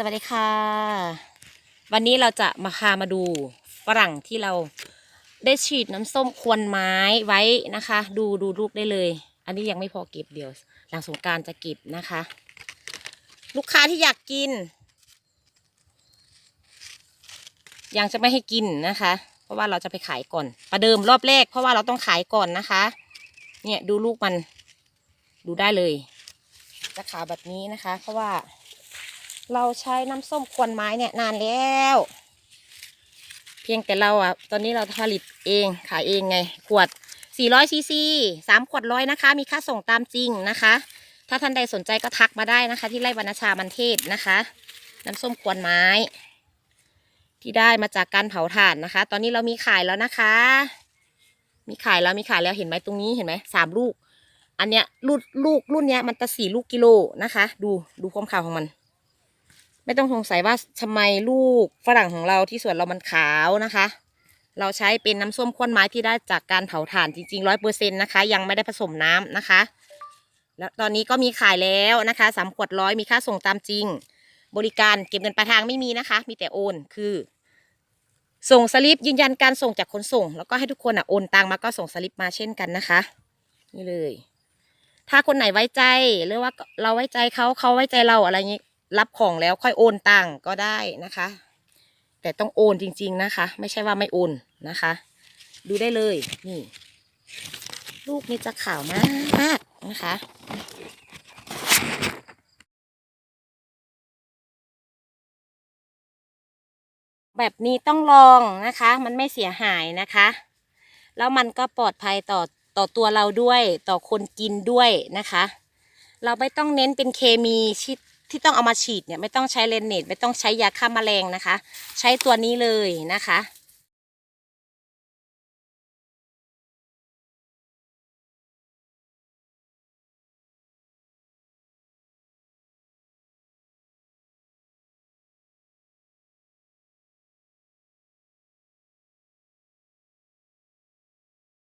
สวัสดีค่ะ วันนี้เราจะมาพามาดูฝรั่งที่เราได้ฉีดน้ำส้มควนไม้ไว้นะคะ ดูดูลูกได้เลย อันนี้ยังไม่พอเก็บเดี๋ยวหลังสงการจะเก็บนะคะ ลูกค้าที่อยากกิน ยังจะไม่ให้กินนะคะ เพราะว่าเราจะไปขายก่อน ประเดิมรอบแรก เพราะว่าเราต้องขายก่อนนะคะ เนี่ยดูลูกมันดูได้เลยจะขาวแบบนี้นะคะ เพราะว่า เราใช้น้ำส้มควนไม้เนี่ยนานแล้ว เพียงแต่เราอะ ตอนนี้เราผลิตเองขายเองไง ขวด 400ซีซี3ขวดร้อยนะคะ มีค่าส่งตามจริงนะคะ ถ้าท่านใดสนใจก็ทักมาได้นะคะ ที่ไร่วรรณชามันเทศนะคะ น้ำส้มควนไม้ ที่ได้มาจากการเผาถ่านนะคะ ตอนนี้เรามีขายแล้วนะคะ มีขายแล้วมีขายแล้วเห็นไหมตรงนี้เห็นไหมสามลูก อันเนี้ยลูกลูกรุ่นเนี้ยมันจะสี่ลูกกิโลนะคะ ดูดูความขาวของมัน ไม่ต้องสงสัยว่าทำไมลูกฝรั่งของเราที่สวนเรามันขาวนะคะ เราใช้เป็นน้ำส้มข้นไม้ที่ได้จากการเผาถ่านจริงๆร้อยเปอร์เซ็นต์นะคะ ยังไม่ได้ผสมน้ำนะคะ แล้วตอนนี้ก็มีขายแล้วนะคะสามขวดร้อยมีค่าส่งตามจริง บริการเก็บเงินปลายทางไม่มีนะคะ มีแต่โอนคือ ส่งสลิปยืนยันการส่งจากขนส่ง แล้วก็ให้ทุกคนอะโอนตังมาก็ส่งสลิปมาเช่นกันนะคะ นี่เลย ถ้าคนไหนไว้ใจหรือว่าเราไว้ใจเขาเขาไว้ใจเราอะไรอย่างนี้ รับของแล้วค่อยโอนตังก็ได้นะคะ แต่ต้องโอนจริง ๆนะคะ ไม่ใช่ว่าไม่โอนนะคะ ดูได้เลยนี่ ลูกนี่จะขาวมากนะคะแบบนี้ต้องลองนะคะ มันไม่เสียหายนะคะ แล้วมันก็ปลอดภัยต่อต่อตัวเราด้วย ต่อคนกินด้วยนะคะ เราไม่ต้องเน้นเป็นเคมีที่ ที่ต้องเอามาฉีดเนี่ยไม่ต้องใช้เลนเนตไม่ต้องใช้ยาฆ่าแมลงนะคะ ใช้ตัวนี้เลยนะคะ